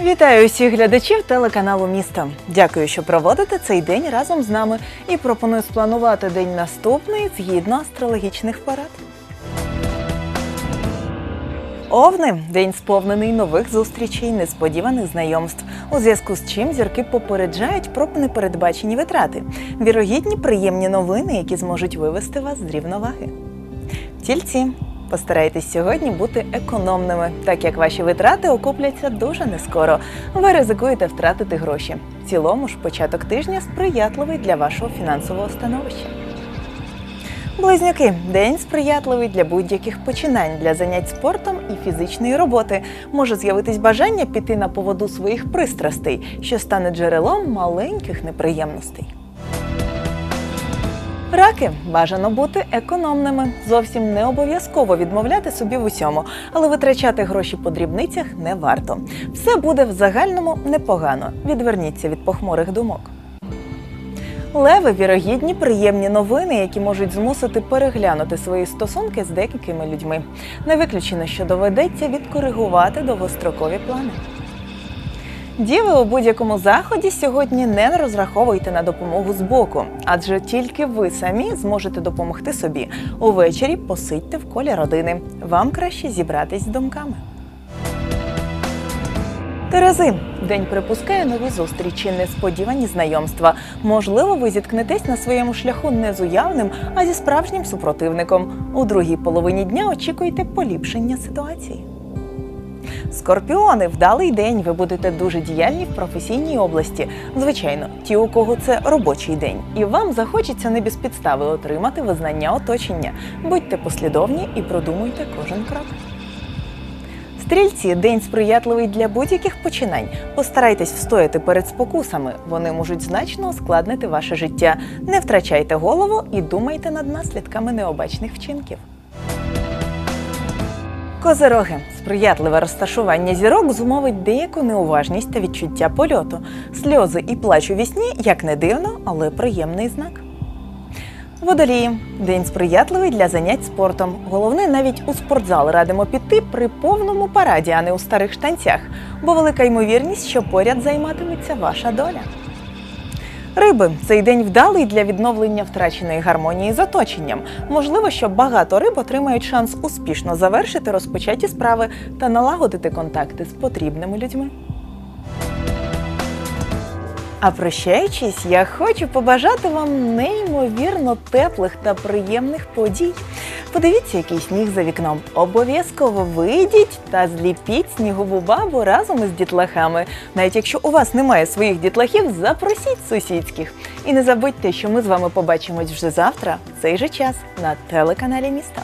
Вітаю усіх глядачів телеканалу Місто. Дякую, що проводите цей день разом з нами і пропоную спланувати день наступний згідно астрологічних порад. Овни день сповнений нових зустрічей, несподіваних знайомств, у зв'язку з чим зірки попереджають про непередбачені витрати, вірогідні приємні новини, які зможуть вивести вас з рівноваги. Тільці, постарайтесь сьогодні бути економними, так як ваші витрати окупляться дуже нескоро. Ви ризикуєте втратити гроші. В цілому ж початок тижня сприятливий для вашого фінансового становища. Близнюки день сприятливий для будь-яких починань для занять спортом і фізичної роботи. Може з'явитись бажання піти на поводу своїх пристрастей, що стане джерелом маленьких неприємностей. Раки бажано бути економними. Зовсім не обов'язково відмовляти собі в усьому, але витрачати гроші по дрібницях не варто. Все буде в загальному непогано. Відверніться від похмурих думок. Леви вірогідні приємні новини, які можуть змусити переглянути свої стосунки з деякими людьми. Не виключено, що доведеться відкоригувати довгострокові плани. Діви у будь-якому заході сьогодні не розраховуйте на допомогу з боку, адже тільки ви самі зможете допомогти собі. Увечері посидьте в колі родини. Вам краще зібратись з думками. Терези день припускає нові зустрічі, несподівані знайомства. Можливо, ви зіткнетесь на своєму шляху не з уявним, а зі справжнім супротивником. У другій половині дня очікуйте поліпшення ситуації. Скорпіони, вдалий день. Ви будете дуже діяльні в професійній області. Звичайно, ті, у кого це робочий день, і вам захочеться не без підстави отримати визнання оточення. Будьте послідовні і продумуйте кожен крок. Стрільці день сприятливий для будь-яких починань. Постарайтесь встояти перед спокусами. Вони можуть значно ускладнити ваше життя. Не втрачайте голову і думайте над наслідками необачних вчинків. Козероги сприятливе розташування зірок зумовить деяку неуважність та відчуття польоту. Сльози і плач у вісні, як не дивно, але приємний знак. Водолії день сприятливий для занять спортом. Головне, навіть у спортзал радимо піти при повному параді, а не у старих штанцях, бо велика ймовірність, що поряд займатиметься ваша доля. Риби цей день вдалий для відновлення втраченої гармонії з оточенням. Можливо, що багато риб отримають шанс успішно завершити розпочаті справи та налагодити контакти з потрібними людьми. А прощаючись, я хочу побажати вам неймовірно теплих та приємних подій. Подивіться, який сніг за вікном. Обов'язково вийдіть та зліпіть снігову бабу разом із дітлахами. Навіть якщо у вас немає своїх дітлахів, запросіть сусідських. І не забудьте, що ми з вами побачимось вже завтра в цей же час на телеканалі Міста.